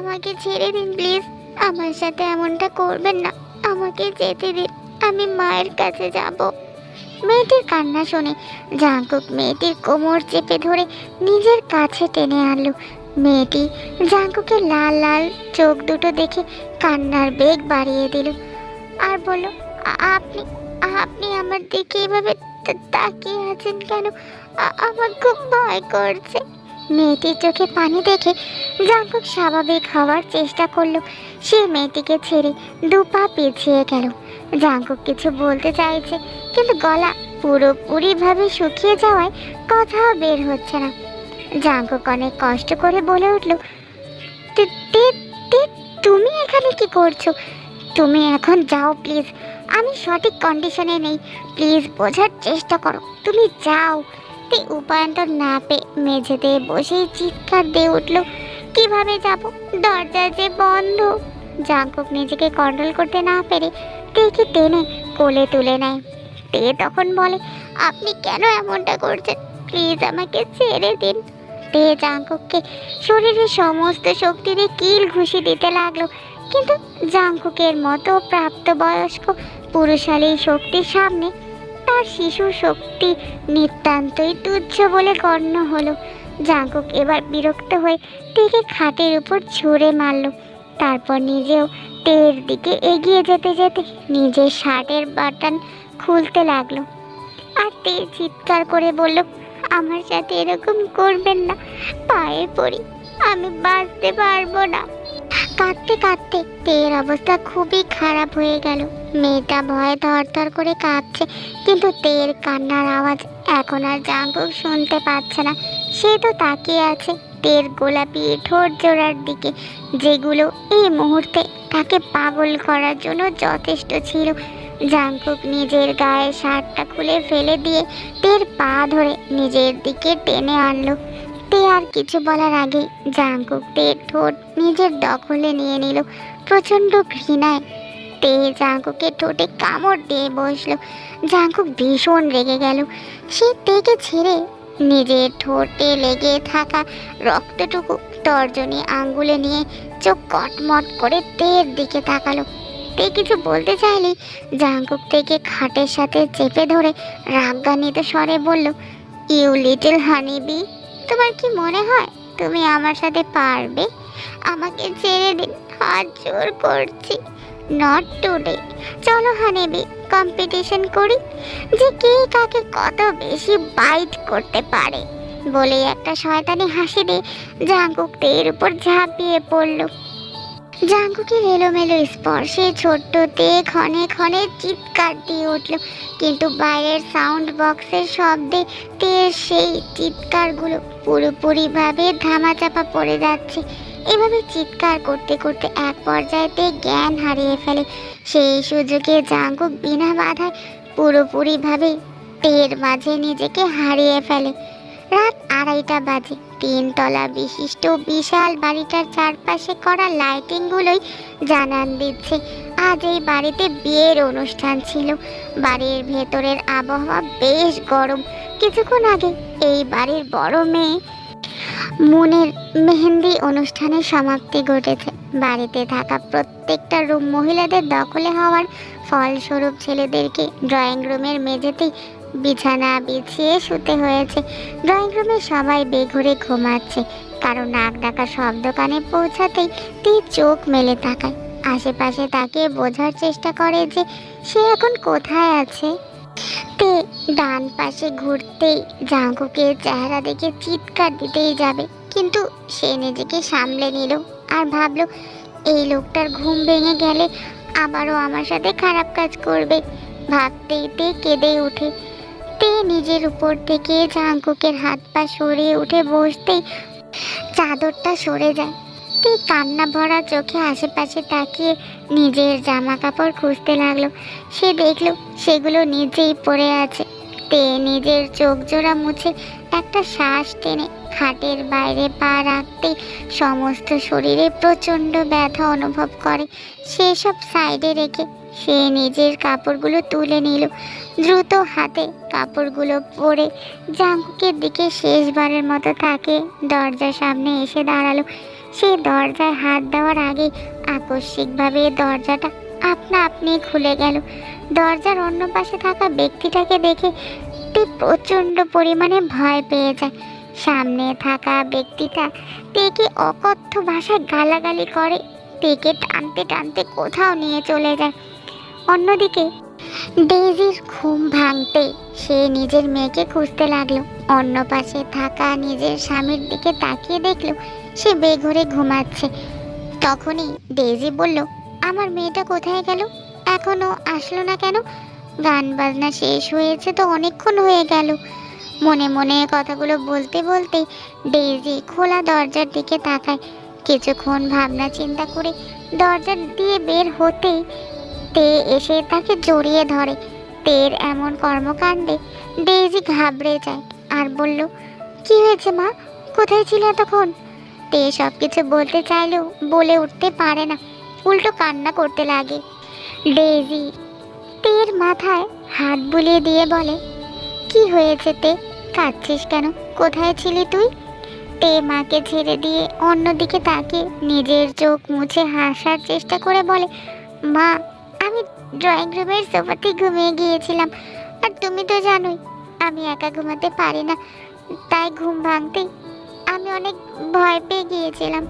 আমাকে ছেড়ে দিন প্লিজ আমার সাথে এমনটা করবেন না। আমাকে যেতে দিন। আমি মায়ের কাছে যাব। মেয়েটির কান্না শুনে জাঙ্কুক মেয়েটির কোমর চেপে ধরে নিজের কাছে টেনে আনলো। মেয়েটি জাঙ্কুকের লাল লাল চোখ দুটো দেখে কান্নার বেগ বাড়িয়ে দিল। আর বলল আপনি আপনি আমার দিকে এভাবে তাকিয়ে আছেন কেন? আমার খুব ভয় করছে। মেয়েটির চোখে পানি দেখে জাঙ্কুক স্বাভাবিক হওয়ার চেষ্টা করল। সে মেয়েটিকে ছেড়ে দু পা পিছিয়ে গেল। জাঙ্কুক কিছু বলতে চাইছে, কিন্তু গলা পুরোপুরিভাবে শুকিয়ে যাওয়ায় কথাও বের হচ্ছে না। জাঙ্কুক অনেক কষ্ট করে বলে উঠল, "তে- তে- তে- তুমি এখানে কি করছ? তুমি এখন যাও প্লিজ। আমি সঠিক কন্ডিশনে নেই। প্লিজ বোঝার চেষ্টা করো। তুমি যাও। তে উপায়ন্তর না পেয়ে মেঝেতে বসেই চিৎকার দিয়ে উঠল, কীভাবে যাব? দরজা যে বন্ধ। জাঙ্কুক নিজেকে কন্ট্রোল করতে না পেরে তেকে টেনে কোলে তুলে নেয়। তে তখন বলে, আপনি কেন এমনটা করছেন? প্লিজ আমাকে ছেড়ে দিন। তে জাঙ্কুককে শরীরের সমস্ত শক্তি দিয়ে কিল ঘুষি দিতে লাগল, কিন্তু জাঙ্কুকের মতো প্রাপ্তবয়স্ক পুরুষালী শক্তির সামনে শিশু শক্তি নিতান্তই তুচ্ছ বলে গণ্য হলো। জাঙ্কুক এবার বিরক্ত হয়ে তেকে খাটের উপর ছুঁড়ে মারল। তারপর নিজেও তের দিকে এগিয়ে যেতে যেতে নিজের শার্টের বাটন খুলতে লাগল। আর তে চিৎকার করে বলল, আমার সাথে এরকম করবেন না, পায়ে পড়ি, আমি বাঁচতে পারব না। কাঁদতে কাঁদতে তের অবস্থা খুবই খারাপ হয়ে গেল। মেয়েটা ভয়ে থরথর করে কাঁদছে, কিন্তু তের কান্নার আওয়াজ এখন আর জাঙ্কুক শুনতে পাচ্ছে না। সে তো তাকিয়ে আছে তের গোলাপি ঠোঁট জোড়ার দিকে, যেগুলো এই মুহূর্তে তাকে পাগল করার জন্য যথেষ্ট ছিল। জাঙ্কুক নিজের গায়ে শার্টটা খুলে ফেলে দিয়ে তের পা ধরে নিজের দিকে টেনে আনলো। তে আর কিছু বলার আগে জাঙ্কুক ঠোঁট নিজের দখলে নিয়ে নিল প্রচণ্ড ঘৃণায়। তে জাঙ্কুকের ঠোঁটে কামড় দিয়ে বসল। জাঙ্কুক ভীষণ রেগে গেল। সে তেকে ছেড়ে নিজের ঠোঁটে লেগে থাকা রক্তটুকু তর্জনী আঙ্গুলে নিয়ে চোখ কটমট করে তের দিকে তাকালো। তে কিছু বলতে চাইলেই জাঙ্কুক থেকে খাটের সাথে চেপে ধরে রাগগানিত স্বরে বলল ইউ লিটল হানি হানিবি তোমার কি মনে হয় তুমি আমার সাথে পারবে? আমাকে ছেড়ে দিন, হাত জোর করছি। নট টুডে চলো হানিবি কম্পিটিশন করি, যে কে কাকে কত বেশি বাইট করতে পারে। বলে একটা শয়তানি হাসি দিয়ে জাঙ্কুক তের উপর ঝাঁপিয়ে পড়ল। জাঙ্কুকের এলোমেলো স্পর্শে ছোট্টতে ক্ষণে ক্ষণে চিৎকার দিয়ে উঠল। কিন্তু বাইরের সাউন্ড বক্সের শব্দে তের সেই চিৎকারগুলো পুরোপুরিভাবে ধামাচাপা পড়ে যাচ্ছে। এভাবে চিৎকার করতে করতে এক পর্যায়েতে জ্ঞান হারিয়ে ফেলে। সেই সুযোগে জাঙ্কুক বিনা বাধায় পুরোপুরিভাবে তের মাঝে নিজেকে হারিয়ে ফেলে। রাত আড়াইটা বাজে। তিনতলা বিশিষ্ট বিশাল বাড়িটার চারপাশে করা লাইটিংগুলোই জানান দিচ্ছে। আজ এই বাড়িতে বিয়ের অনুষ্ঠান ছিল। বাড়ির ভেতরের আবহাওয়া বেশ গরম। কিছুক্ষণ আগে এই বাড়ির বড় মেয়ে মনের মেহেন্দি অনুষ্ঠানের সমাপ্তি ঘটেছে। বাড়িতে থাকা প্রত্যেকটা রুম মহিলাদের দখলে হওয়ার ফলস্বরূপ ছেলেদেরকে ড্রয়িং রুমের মেঝেতেই বিছানা বিছিয়ে শুতে হয়েছে। ড্রয়িং রুমে সবাই বেঘরে ঘুমাচ্ছে কারও নাক ডাকা শব্দ কানে পৌঁছাতেই তে চোখ মেলে তাকায়। আশেপাশে তাকে বোঝার চেষ্টা করে যে সে এখন কোথায় আছে। তে ডান পাশে ঘুরতেই জাঙ্কুকের চেহারা দেখে চিৎকার দিতেই যাবে, কিন্তু সে নিজেকে সামলে নিল আর ভাবলো, এই লোকটার ঘুম ভেঙে গেলে আবারও আমার সাথে খারাপ কাজ করবে। ভাবতেই তে কেঁদে ওঠে। তে নিজের উপর থেকে জাঙ্কুকের হাত পা সরিয়ে উঠে বসতেই চাদরটা সরে যায়। তে কান্না ভরা চোখে আশেপাশে তাকিয়ে নিজের জামা কাপড় খুঁজতে লাগল। সে দেখল সেগুলো নিজেই পড়ে আছে। তে নিজের চোখ জোড়া মুছে একটা শ্বাস টেনে খাটের বাইরে পা রাখতে সমস্ত শরীরে প্রচণ্ড ব্যথা অনুভব করে। সেসব সাইডে রেখে সে নিজের কাপড়গুলো তুলে নিল। দ্রুত হাতে কাপড়গুলো পরে জাঙ্কুকের দিকে শেষবারের মতো তাকে দরজার সামনে এসে দাঁড়াল। সে দরজায় হাত দেওয়ার আগে আকস্মিকভাবে দরজাটা আপনা আপনি খুলে গেল। দরজার অন্য পাশে থাকা ব্যক্তিটাকে দেখে প্রচণ্ড পরিমাণে ভয় পেয়ে যায়। সামনে থাকা ব্যক্তিটা তেকে অকথ্য ভাষায় গালাগালি করে, তেকে টানতে টানতে কোথাও নিয়ে চলে যায়। অন্যদিকে, ডেইজির ঘুম ভাঙতে সে নিজের মেয়েকে খুঁজতে লাগল। অন্য পাশে থাকা নিজের স্বামীর দিকে তাকিয়ে দেখল, সে বেঘরে ঘুমাচ্ছে। তখনই ডেইজি বলল, আমার মেয়েটা কোথায় গেল? এখনও আসলো না কেন? গান বাজনা শেষ হয়েছে তো অনেকক্ষণ হয়ে গেল। মনে মনে কথাগুলো বলতে বলতে ডেইজি খোলা দরজার দিকে তাকায়। কিছুক্ষণ ভাবনা চিন্তা করে দরজা দিয়ে বের হতেই তে এসে তাকে জড়িয়ে ধরে। তের এমন কর্মকাণ্ডে ডেইজি ঘাবড়ে যায় আর বলল, কি হয়েছে মা? কোথায় ছিল তখন তে সব কিছু বলতে চাইলেও বলে উঠতে পারে না। উল্টো কান্না করতে লাগে। ডেইজি তের মাথায় হাত বুলিয়ে দিয়ে বলে, কি হয়েছে তে? কাঁদছিস কেন? কোথায় ছিলি তুই? তে মাকে ছেড়ে দিয়ে অন্যদিকে তাকে নিজের চোখ মুছে হাসার চেষ্টা করে বলে, মা আমি ড্রয়িং রুমের সোফাতে ঘুমিয়ে গিয়েছিলাম। আর তুমি তো জানোই, আমি একা ঘুমাতে পারি না, তাই ঘুম ভাঙতেই আমি অনেক ভয় পেয়ে গিয়েছিলাম।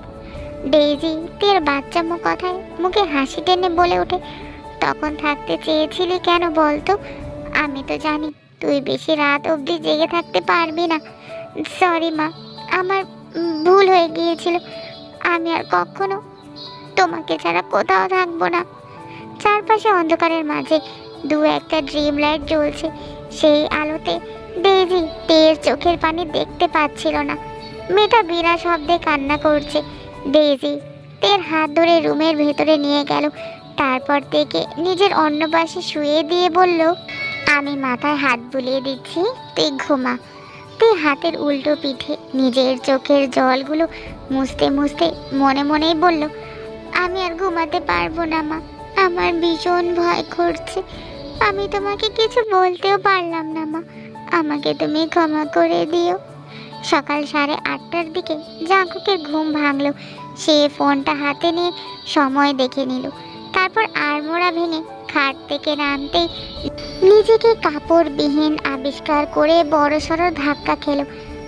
ডেইজি তোর বাচ্চা বাচ্চামো কথায় মুখে হাসি টেনে বলে ওঠে, তখন থাকতে চেয়েছিলি কেন বলতো? আমি তো জানি তুই বেশি রাত অবধি জেগে থাকতে পারবি না। সরি মা, আমার ভুল হয়ে গিয়েছিল। আমি আর কখনো তোমাকে ছাড়া কোথাও থাকব না। চারপাশে অন্ধকারের মাঝে দু একটা ড্রিম লাইট জ্বলছে। সেই আলোতে ডেইজি তের চোখের পানি দেখতে পাচ্ছিল না। মেয়েটা বিনা শব্দে কান্না করছে। ডেইজি তের হাত ধরে রুমের ভেতরে নিয়ে গেল। তারপর থেকে নিজের অন্য পাশে শুয়ে দিয়ে বলল, আমি মাথায় হাত বুলিয়ে দিচ্ছি, তুই ঘুমা। তুই হাতের উল্টো পিঠে নিজের চোখের জলগুলো মুছতে মুছতে মনে মনেই বলল, আমি আর ঘুমাতে পারব না মা। আমার ভীষণ ভয় করছে। আমি তোমাকে কিছু বলতেও পারলাম না, মা। আমাকে তুমি ক্ষমা করে দিও। সকাল সাড়ে আটটার দিকে জাঙ্কুকের ঘুম ভাঙলো। সে ফোনটা হাতে নিয়ে সময় দেখে নিল। তারপর আড়মোড়া ভেঙে খাট থেকে নামতেই নিজেকে কাপড়বিহীন আবিষ্কার করে বড় সড়ো ধাক্কা খেলো।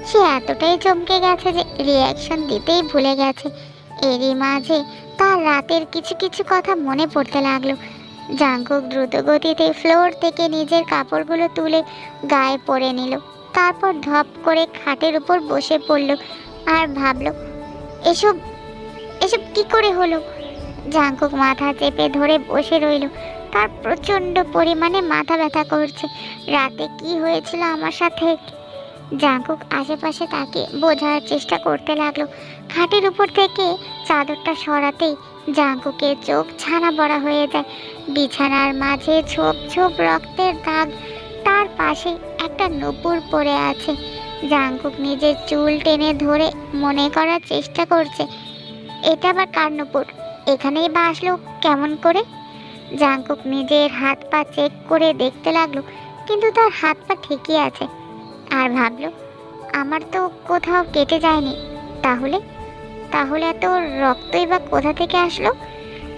সে এতটাই চমকে গেছে যে রিয়াকশন দিতেই ভুলে গেছে। এরই মাঝে তার রাতের কিছু কিছু কথা মনে পড়তে লাগল। জাঙ্কুক দ্রুত গতিতে ফ্লোর থেকে নিজের কাপড়গুলো তুলে গায়ে পরে নিল। তারপর ধপ করে খাটের উপর বসে পড়ল আর ভাবল, এসব এসব কি করে হলো? জাঙ্কুক মাথা চেপে ধরে বসে রইল। তার প্রচণ্ড পরিমাণে মাথা ব্যথা করছে। রাতে কি হয়েছিল আমার সাথে? জাঙ্কুক আশেপাশে তাকে বোঝার চেষ্টা করতে লাগল। খাটের উপর থেকে চাদরটা সরাতেই জাঙ্কুকের চোখ ছানা বড়া হয়ে যায়। বিছানার মাঝে ছোপ ছোপ রক্তের দাগ তার পাশে একটা নপুর পড়ে আছে। জাঙ্কুক নিজের চুল টেনে ধরে মনে করার চেষ্টা করছে, এটা আবার কার নপুর? এখানেই বা আসলো কেমন করে? জাঙ্কুক নিজের হাত পা চেক করে দেখতে লাগল, কিন্তু তার হাত পা ঠিকই আছে। আর ভাবলো, আমার তো কোথাও কেটে যায়নি। তাহলে? তাহলে এত রক্তই বা কোথা থেকে আসলো?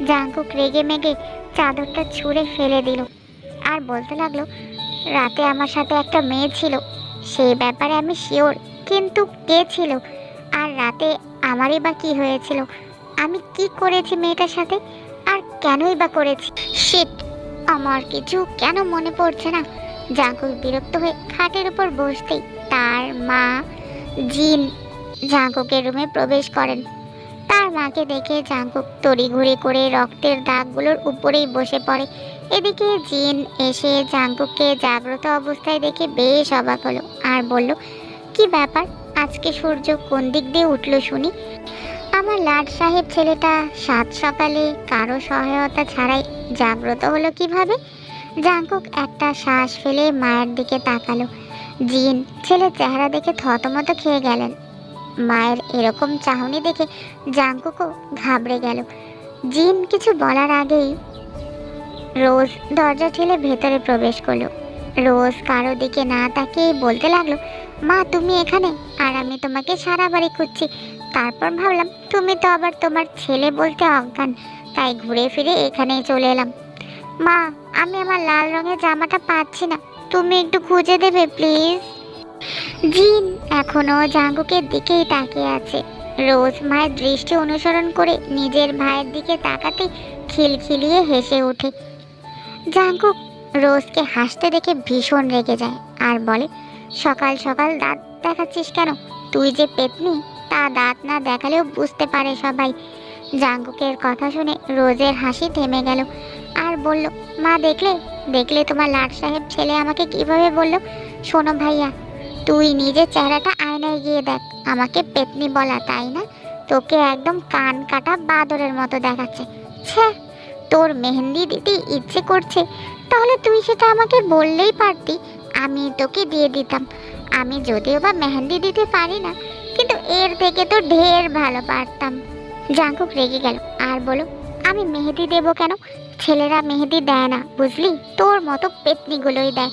জাঙ্কুক রেগে মেগে চাদরটা ছুঁড়ে ফেলে দিল। আর বলতে লাগল, রাতে আমার সাথে একটা মেয়ে ছিল। সেই ব্যাপারে আমি শিওর, কিন্তু কে ছিল? আর রাতে আমারই বা কি হয়েছিল? আমি কি করেছি মেয়েটার সাথে? আর কেনই বা করেছি? শিট! আমার কিছু কেন মনে পড়ছে না? জাঙ্কুক বিরক্ত হয়ে খাটের উপর বসতেই তার মা জিন জাঙ্কুকের রুমে প্রবেশ করেন। তার মাকে দেখে জাঙ্কুক তড়িঘড়ি করে রক্তের দাগগুলোর উপরেই বসে পড়ে। এদিকে জিন এসে জাঙ্কুককে জাগ্রত অবস্থায় দেখে বেশ অবাক হলো আর বলল, কি ব্যাপার? আজকে সূর্য কোন দিক দিয়ে উঠল শুনি? আমার লাট সাহেব ছেলেটা সাত সকালে কারও সহায়তা ছাড়াই জাগ্রত হলো কীভাবে? জাঙ্কুক একটা শ্বাস ফেলে মায়ের দিকে তাকালো। জিন, ছেলের চেহারা দেখে থতমত খেয়ে গেলেন। মায়ের এরকম চাহনি দেখে জাঙ্কুকও ঘাবড়ে গেল। জিন, কিছু বলার আগেই রোজ দরজা ঠেলে ভেতরে প্রবেশ করল। রোজ কারও দিকে না তাকিয়ে বলতে লাগল, মা, তুমি এখানে? আর আমি তোমাকে সারা বাড়ি খুঁজছি। তারপর ভাবলাম, তুমি তো আবার তোমার ছেলে বলতে অজ্ঞান। তাই ঘুরে ফিরে এখানেই চলে এলাম। মা, আমি আমার লাল রঙের জামাটা পাচ্ছি না। তুমি একটু খুঁজে দেবে, প্লিজ। জিন এখনও জাঙ্গুকের দিকেই তাকিয়ে আছে। রোজ মায়ের দৃষ্টি অনুসরণ করে নিজের ভাইয়ের দিকে তাকাতে খিলখিলিয়ে হেসে ওঠে। জাঙ্কুক রোজকে হাসতে দেখে ভীষণ রেগে যায় আর বলে, সকাল সকাল দাঁত দেখাচ্ছিস কেন? তুই যে পেতনি, তা দাঁত না দেখালেও বুঝতে পারে সবাই। জাঙ্গুকের কথা শুনে রোজের হাসি থেমে গেল। আর বলল, মা, দেখলে? দেখলে তোমার লাট সাহেব ছেলে আমাকে কীভাবে বলল, শোনো ভাইয়া, তুই নিজের চেহারাটা আয়নায় গিয়ে দেখ, আমাকে পেতনি বলা, তাই না? তোকে একদম কান কাটা বাদরের মতো দেখাচ্ছে। তোর মেহেন্দি দিতে ইচ্ছে করছে, তাহলে তুই সেটা আমাকে বললেই পারতি, আমি তোকে দিয়ে দিতাম। আমি যদিও বা মেহেন্দি দিতে পারি না, কিন্তু এর থেকে তো ঢের ভালো পারতাম। জাঙ্কুক রেগে গেল। আর বলো আমি মেহেদি দেবো কেন? ছেলেরা মেহেদি দেয় না, বুঝলি? তোর মতো পেতনিগুলোই দেয়।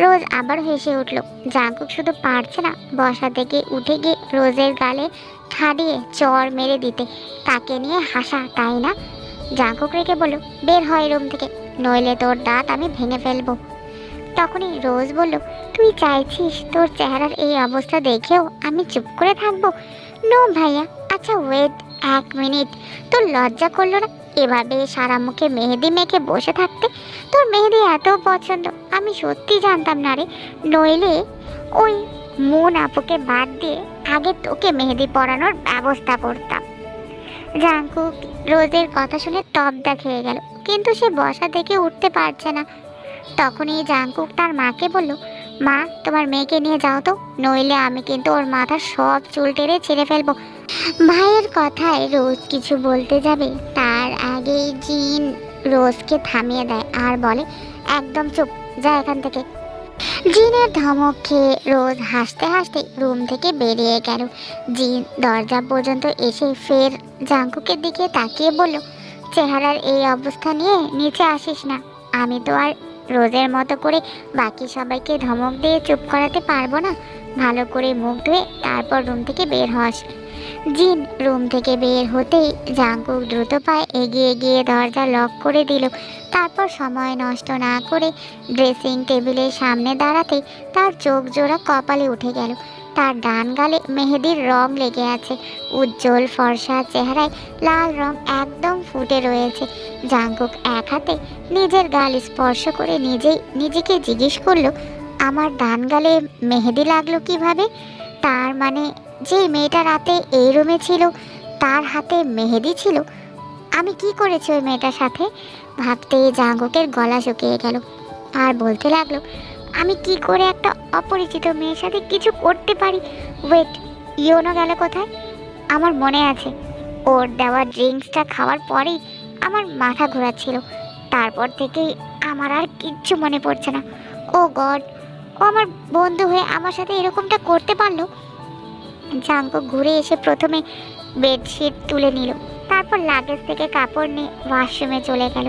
রোজ আবার হেসে উঠল। জাঙ্কুক শুধু পারছে না, বসা থেকে উঠে গিয়ে রোজের গালে ঠাডিয়ে চর মেরে দিতে। তাকে নিয়ে হাসা, তাই না? জাঙ্কুক রেখে বলল, বের হয় রুম থেকে, নইলে তোর দাঁত আমি ভেঙে ফেলব। তখনই রোজ বলল, তুই চাইছিস তোর চেহারার এই অবস্থা দেখেও আমি চুপ করে থাকব? নো ভাইয়া আচ্ছা ওয়েট এক মিনিট। তোর লজ্জা করল না? এভাবে সারা মুখে মেহেদি মেখে বসে থাকতে তোর মেহেদি এত পছন্দ? আমি সত্যি জানতাম না রে। নইলে ওই মন আপুকে বাদ দিয়ে আগে তোকে মেহেদি পরানোর ব্যবস্থা করতাম। জাঙ্কুক রোজের কথা শুনে তবদা খেয়ে গেল, কিন্তু সে বসা থেকে উঠতে পারছে না। তখনই জাঙ্কুক তার মাকে বলল, মা, তোমার মেয়েকে নিয়ে যাও তো, নইলে আমি কিন্তু ওর মাথার সব চুল টেরে ছেড়ে ফেলব। মায়ের কথায় রোজ কিছু বলতে যাবে তার আগেই জিন রোজকে থামিয়ে দেয় আর বলে, একদম চুপ, যা এখান থেকে। জিনের ধমক খেয়ে রোজ হাসতে হাসতে রুম থেকে বেরিয়ে গেল। জিন দরজা পর্যন্ত এসে ফের জাঙ্কুকের দিকে তাকিয়ে বলল, চেহারার এই অবস্থা নিয়ে নিচে আসিস না। আমি তো আর রোজের মতো করে বাকি সবাইকে ধমক দিয়ে চুপ করাতে পারব না। ভালো করে মুখ ধুয়ে তারপর রুম থেকে বের হস। জিন রুম থেকে বের হতেই জাঙ্কুক দ্রুত পায়ে এগিয়ে গিয়ে দরজা লক করে দিল। তারপর সময় নষ্ট না করে ড্রেসিং টেবিলের সামনে দাঁড়াতে তার চোখ জোড়া কপালে উঠে গেল। তার ডান গালে মেহেদির রং লেগে আছে। উজ্জ্বল ফর্সা চেহারায় লাল রং একদম ফুটে রয়েছে। জাঙ্কুক এক হাতে নিজের গাল স্পর্শ করে নিজেই নিজেকে জিজ্ঞেস করল, আমার ডান গালে মেহেদি লাগল কীভাবে? তার মানে যে মেয়েটা রাতে এই রুমে ছিল, তার হাতে মেহেদি ছিল, আমি কি করেছি ওই মেয়েটার সাথে? ভাবতে জাঙ্গুকের গলা শুকিয়ে গেল। আর বলতে লাগল, আমি কি করে একটা অপরিচিত মেয়ের সাথে কিছু করতে পারি? ওয়েট ইয়োনো গেল কোথায়? আমার মনে আছে, ওর দেওয়া ড্রিঙ্কসটা খাওয়ার পরেই আমার মাথা ঘোরাচ্ছিল। তারপর থেকেই আমার আর কিচ্ছু মনে পড়ছে না। ও গড, ও আমার বন্ধু হয়ে আমার সাথে এরকমটা করতে পারল? জাঙ্কু ঘুরে এসে প্রথমে বেডশিট তুলে নিল। তারপর লাগেজ থেকে কাপড় নিয়ে ওয়াশরুমে চলে গেল।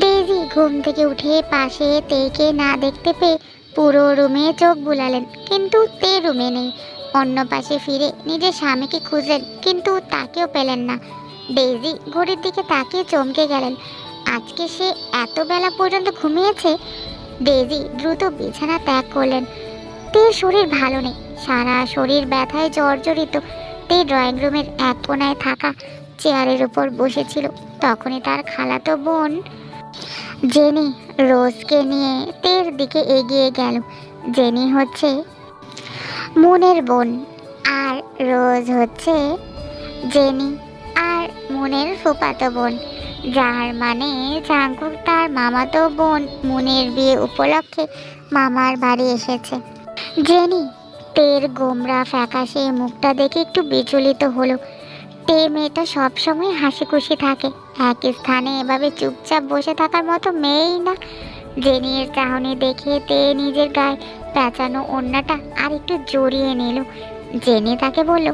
ডেইজি ঘুম থেকে উঠে পাশে তেকে না দেখতে পেয়ে পুরো রুমে চোখ বুলালেন, কিন্তু তে রুমে নেই। অন্য পাশে ফিরে নিজের স্বামীকে খুঁজলেন, কিন্তু তাকেও পেলেন না। ডেইজি ঘড়ির দিকে তাকিয়ে চমকে গেলেন, আজকে সে এত বেলা পর্যন্ত ঘুমিয়েছে? ডেইজি দ্রুত বিছানা ত্যাগ করলেন। তের শরীর ভালো নেই। সারা শরীর ব্যথায় জর্জরিত। তে ড্রয়িং রুমের এক কোনায় থাকা চেয়ারের উপর বসেছিল। তখনই তার খালাতো বোন জেনি রোজকে নিয়ে তের দিকে এগিয়ে গেল। জেনি হচ্ছে মুনের বোন আর রোজ হচ্ছে জেনি আর মুনের ফুপাতো বোন। যার মানে জাঙ্কুক তার মামাতো বোন মুনের বিয়ে উপলক্ষে মামার বাড়ি এসেছে। জেনি, তের গোমরা ফ্যাকাশে মুখটা দেখে একটু বিচলিত হলো। তে মেয়েটা সবসময় হাসি খুশি থাকে। এক স্থানে এভাবে চুপচাপ বসে থাকার মতো মেয়েই না। জেনির চাহনি দেখে তে নিজের গায়ে প্যাঁচানো ওড়নাটা আর একটু জড়িয়ে নিল। জেনি তাকে বলল,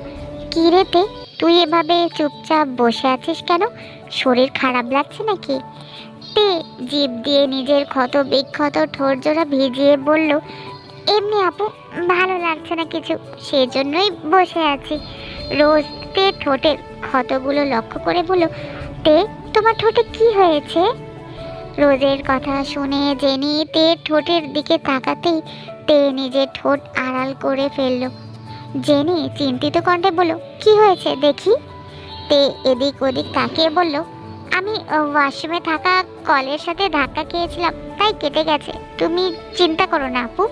কী রে তে, তুই এভাবে চুপচাপ বসে আছিস কেন? শরীর খারাপ লাগছে নাকি? তে জিভ দিয়ে নিজের ক্ষত বিক্ষত ঠোঁট জোড়া ভিজিয়ে বলল এমনি আপু, ভালো লাগছে না কিছু। সেজন্যই বসে আছি। রোজ তে ঠোঁটের ক্ষতগুলো লক্ষ্য করে বলল তে, তোমার ঠোঁটে কি হয়েছে? রোজের কথা শুনে জেনি তে ঠোঁটের দিকে তাকাতেই তে নিজের ঠোঁট আড়াল করে ফেলল। জেনি চিন্তিত কণ্ঠে বলল কি হয়েছে দেখি? তে এদিক ওদিক তাকিয়ে বলল, আমি ওয়াশরুমে থাকা কলের সাথে ধাক্কা খেয়েছিলাম, তাই কেটে গেছে। তুমি চিন্তা করো না আপু।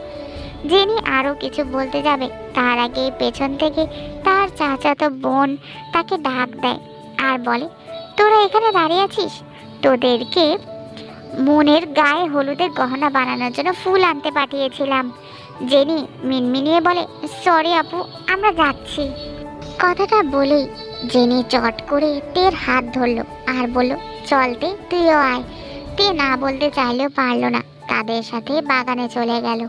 জেনি আরও কিছু বলতে যাবে, তার আগে পেছন থেকে তার চাচাতো বোন তাকে ডাক দেয় আর বলে, তোরা এখানে দাঁড়িয়ে আছিস? তোদেরকে মনের গায়ে হলুদের গহনা বানানোর জন্য ফুল আনতে পাঠিয়েছিলাম। জেনি মিনমিনিয়ে বলে, সরি আপু, আমরা যাচ্ছি। কথাটা বলেই জেনি চট করে তের হাত ধরলো আর বলল চলতে তুইও আয়। তে না বলতে চাইলেও পারল না, তাদের সাথে বাগানে চলে গেল।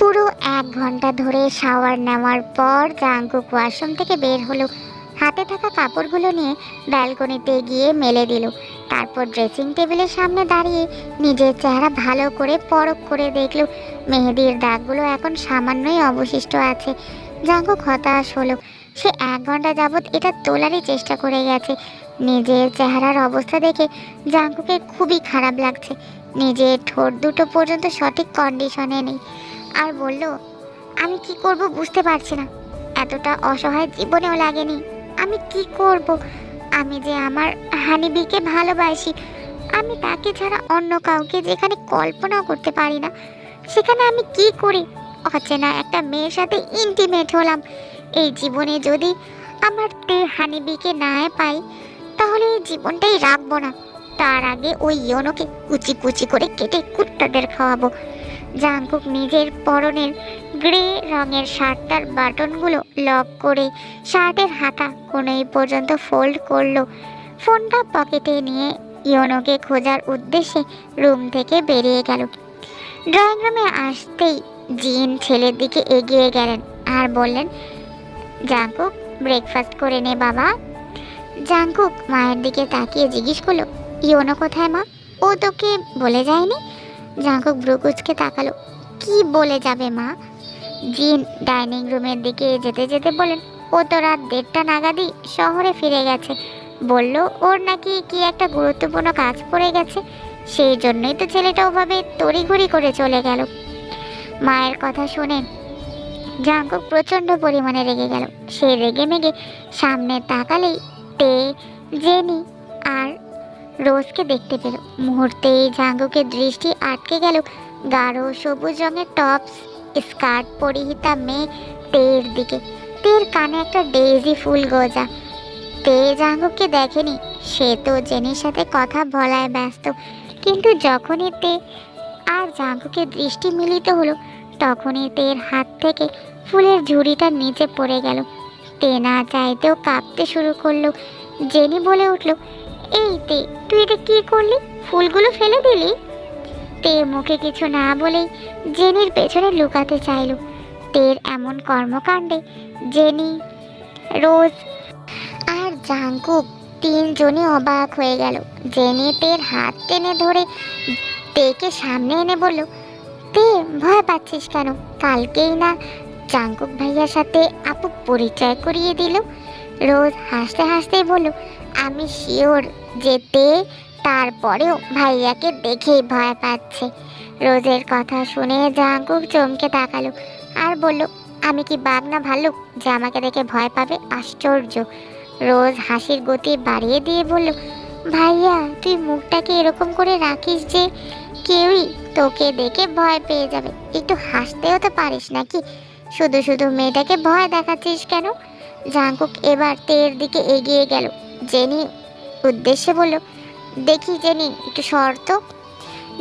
পুরো এক ঘণ্টা ধরে শাওয়ার নেওয়ার পর জাঙ্কুক ওয়াশরুম থেকে বের হলো। হাতে থাকা কাপড়গুলো নিয়ে ব্যালকনিতে গিয়ে মেলে দিল। তারপর ড্রেসিং টেবিলের সামনে দাঁড়িয়ে নিজের চেহারা ভালো করে পরখ করে দেখল। মেহেদির দাগগুলো এখন সামান্যই অবশিষ্ট আছে। জাঙ্কুক হতাশ হলো। সে এক ঘণ্টা যাবৎ এটা তোলারই চেষ্টা করে গেছে। নিজের চেহারার অবস্থা দেখে জাঙ্কুকের খুবই খারাপ লাগছে। নিজের ঠোঁট দুটো পর্যন্ত সঠিক কন্ডিশনে নেই। আর বলল, আমি কি করব বুঝতে পারছি না। এতটা অসহায় জীবনেও লাগেনি। আমি কি করব? আমি যে আমার হানিবিকে ভালোবাসি, আমি তাকে ছাড়া অন্য কাউকে যেখানে কল্পনাও করতে পারি না, সেখানে আমি কি করি? অচেনা একটা মেয়ের সাথে ইন্টিমেট হলাম। এই জীবনে যদি আমার হানিবিকে না পাই, তাহলে এই জীবনটাই রাখব না। তার আগে ওই ইয়নোকে কুচি কুচি করে কেটে কুত্তাদের খাওয়াবো। জাঙ্কুক নিজের পরনের গ্রে রঙের শার্টটার বাটনগুলো লক করে শার্টের হাতা কোনোই পর্যন্ত ফোল্ড করল। ফোনটা পকেটে নিয়ে ইয়নোকে খোঁজার উদ্দেশ্যে রুম থেকে বেরিয়ে গেল। ড্রয়িং রুমে আসতেই জিন ছেলের দিকে এগিয়ে গেলেন আর বললেন জাঙ্কুক ব্রেকফাস্ট করে নে বাবা। জাঙ্কুক মায়ের দিকে তাকিয়ে জিজ্ঞেস করল, ইয়োনো কোথায় মা? ও তোকে বলে যায়নি? জাঙ্কুক ব্রুকুচকে তাকালো। কি বলে যাবে মা? জিন ডাইনিং রুমের দিকে যেতে যেতে বলেন ও তো রাত দেড়টা নাগাদই শহরে ফিরে গেছে। বলল, ওর নাকি কি একটা গুরুত্বপূর্ণ কাজ পড়ে গেছে, সেই জন্যই তো ছেলেটা ওভাবে তড়িঘড়ি করে চলে গেল। মায়ের কথা শুনে জাঙ্কুক প্রচণ্ড পরিমাণে রেগে গেল। সে রেগে মেগে সামনে তাকালেই তে, জেনি আর রোজকে দেখতে পেল। মুহূর্তেই জাঙ্গুকের দৃষ্টি আটকে গেল। গাঢ় সবুজ রঙের টপস, স্কার্ট পরিহিতা মেয়ে তের দিকে। তের কানে একটা ডেইজি ফুল গোজা। তে জাঙ্গুককে দেখেনি। সে তো জেনির সাথে কথা বলায় ব্যস্ত। কিন্তু যখনই তে আর জাঙ্গুকের দৃষ্টি মিলিত হলো, তখনই তের হাত থেকে ফুলের ঝুড়িটা নিচে পড়ে গেল। তে না চাইতেও কাঁপতে শুরু করল। জেনি বলে উঠল এই তে, তুই এটা কি করলি? ফুলগুলো ফেলে দিলি? তে মুখে কিছু না বলেই জেনির পেছনে লুকাতে চাইল। তের এমন কর্মকাণ্ডে জেনি, রোজ আর জাঙ্কুক তিনজনই অবাক হয়ে গেল। জেনি তের হাত টেনে ধরে তেকে সামনে এনে বলল, তে, ভয় পাচ্ছিস কেন? কালকেই না জাঙ্কুক ভাইয়ার সাথে আপু পরিচয় করিয়ে দিল? রোজ হাসতে হাসতেই বলল, আমি শিওর যে তে তারপরেও ভাইয়াকে দেখেই ভয় পাচ্ছে। রোজের কথা শুনে জাঙ্কুক চমকে তাকালো আর বলল, আমি কি বাঘ না ভাল্লুক যে আমাকে দেখে ভয় পাবে? আশ্চর্য। রোজ হাসির গতি বাড়িয়ে দিয়ে বলল, ভাইয়া, তুই মুখটাকে এরকম করে রাখিস যে কেউই তোকে দেখে ভয় পেয়ে যাবে। একটু হাসতেও তো পারিস নাকি? শুধু শুধু মেয়েটাকে ভয় দেখাচ্ছিস কেন? জাঙ্কুক এবার তের দিকে এগিয়ে গেল। জেনি উদ্দেশ্যে বলল, দেখি জেনি, একটু শর্ত।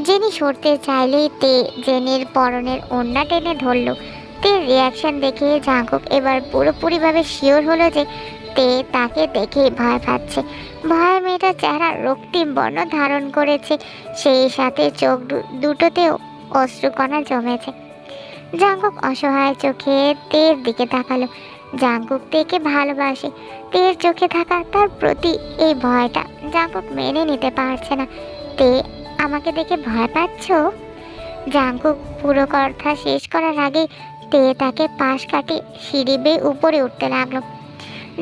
জেনি সরতে চাইলেই তে জেনির পরনের ওন্না টেনে ধরলো। তে রিয়াকশন দেখে জাঙ্কুক এবার পুরোপুরিভাবে শিওর হলো যে তে তাকে দেখে ভয় পাচ্ছে। ভয় মেয়েটার চেহারা রক্তিম বর্ণ ধারণ করেছে। সেই সাথে চোখ দুটোতেও অশ্রুকণা জমেছে। জাঙ্কুক অসহায় চোখে তের দিকে তাকালো। জাঙ্কুক তেকে ভালোবাসে। তের চোখে থাকা তার প্রতি এই ভয়টা জাঙ্কুক মেনে নিতে পারছে না। তে, আমাকে দেখে ভয় পাচ্ছ? জাঙ্কুক পুরো কথা শেষ করার আগে তে তাকে পাশ কাটিয়ে সিঁড়ি বেয়ে উপরে উঠতে লাগল।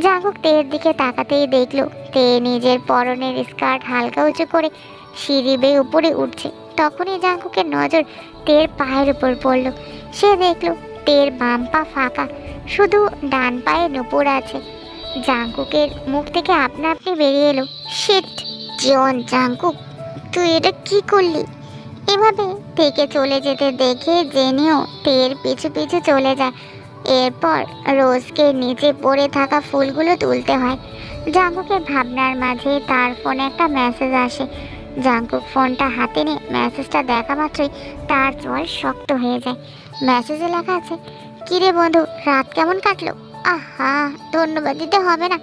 জাঙ্কুক তের দিকে তাকাতেই দেখল, তে নিজের পরনের স্কার্ট হালকা উঁচু করে সিঁড়ি বেয়ে উপরে উঠছে। তখনই জাঙ্কুকের নজর তের পায়ের উপর পড়ল। সে দেখল, তের বাম পা ফাঁকা। শুধু ডান পায়ে নুপুর আছে। জাঙ্কুকের মুখ থেকে আপনা আপনি বেরিয়ে এলো। শিট জন জাঙ্কুক, তুই এটা কি করলি? এভাবে থেকে চলে যেতে দেখে জেনেও তের পিছু পিছু চলে যায়। এরপর রোজকে নিচে পড়ে থাকা ফুলগুলো তুলতে হয়। জাঙ্কুকের ভাবনার মাঝে তার ফোনে একটা মেসেজ আসে। জাঙ্কুক ফোনটা হাতে নিয়ে মেসেজটা দেখা মাত্রই তার চোয়াল শক্ত হয়ে যায়। মেসেজে লেখা আছে কিরে বন্ধু, রাত কেমন কাটলো? আহা, ধন্যবাদ, দিতে হবে না।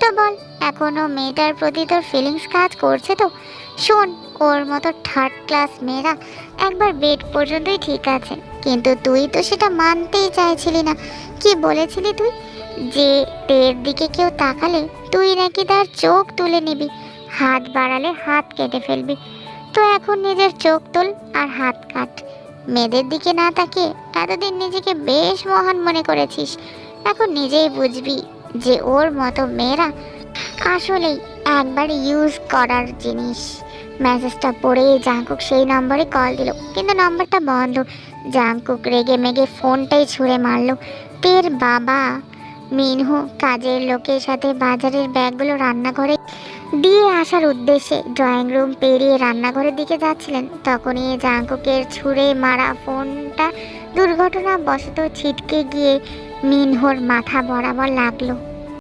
তো বল, এখনও মেয়েটার প্রতি তোর ফিলিংস কাজ করছে তো? শোন, ওর মতো থার্ড ক্লাস মেয়েরা একবার বেড পর্যন্তই ঠিক আছে। কিন্তু তুই তো সেটা মানতেই চাইছিলি না। কি বলেছিলি তুই? যে তের দিকে কেউ তাকালে তুই নাকি তার চোখ তুলে নিবি। হাত বাড়ালে হাত কেটে ফেলবি। তো এখন নিজের চোখ তোল আর হাত কাট। মেয়েদের দিকে না তাকিয়ে এতদিন নিজেকে বেশ মহান মনে করেছিস। এখন নিজেই বুঝবি যে ওর মতো মেয়েরা আসলেই একবার ইউজ করার জিনিস। মেসেজটা পড়ে জাঙ্কুক সেই নম্বরে কল দিল। কিন্তু নম্বরটা বন্ধ। জাঙ্কুক রেগে মেগে ফোনটাই ছুঁড়ে মারলো। তের বাবা, মিনহু কাজের লোকের সাথে বাজারের ব্যাগগুলো রান্নাঘরে দিয়ে আসার উদ্দেশ্যে ড্রয়িং রুম পেরিয়ে রান্নাঘরের দিকে যাচ্ছিলেন। তখনই জাঙ্কুকের ছুঁড়ে মারা ফোনটা দুর্ঘটনাবশত ছিটকে গিয়ে মিনহোর মাথা বরাবর লাগল।